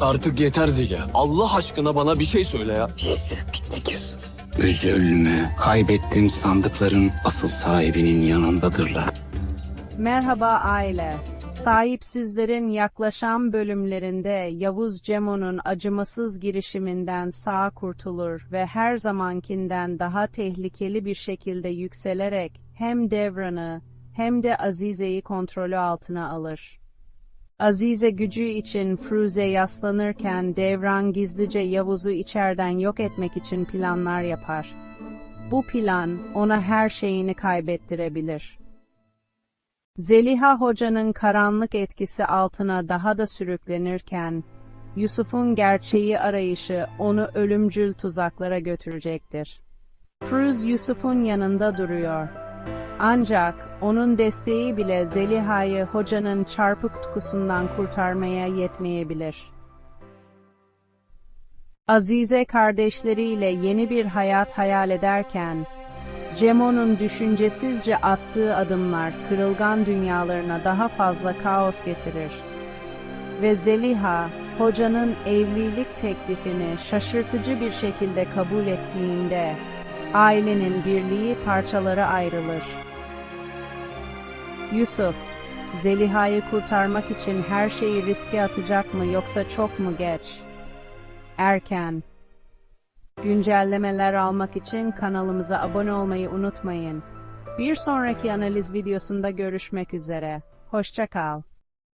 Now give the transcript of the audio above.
Artık yeter Zeliha. Allah aşkına bana bir şey söyle ya. Biz bittik Yusuf. Üzülme. Kaybettiğim sandıkların asıl sahibinin yanındadırlar. Merhaba aile. Sahipsizlerin yaklaşan bölümlerinde Yavuz Cemo'nun acımasız girişiminden sağ kurtulur ve her zamankinden daha tehlikeli bir şekilde yükselerek hem Devran'ı hem de Azize'yi kontrolü altına alır. Azize gücü için Fruze yaslanırken Devran gizlice Yavuz'u içeriden yok etmek için planlar yapar. Bu plan ona her şeyini kaybettirebilir. Zeliha Hoca'nın karanlık etkisi altına daha da sürüklenirken, Yusuf'un gerçeği arayışı onu ölümcül tuzaklara götürecektir. Cruz Yusuf'un yanında duruyor. Ancak onun desteği bile Zeliha'yı hocanın çarpık tutkusundan kurtarmaya yetmeyebilir. Azize kardeşleriyle yeni bir hayat hayal ederken, Cemo'nun düşüncesizce attığı adımlar kırılgan dünyalarına daha fazla kaos getirir. Ve Zeliha, hocanın evlilik teklifini şaşırtıcı bir şekilde kabul ettiğinde, ailenin birliği parçalara ayrılır. Yusuf, Zeliha'yı kurtarmak için her şeyi riske atacak mı yoksa çok mu geç? Erken. Güncellemeler almak için kanalımıza abone olmayı unutmayın. Bir sonraki analiz videosunda görüşmek üzere. Hoşça kal.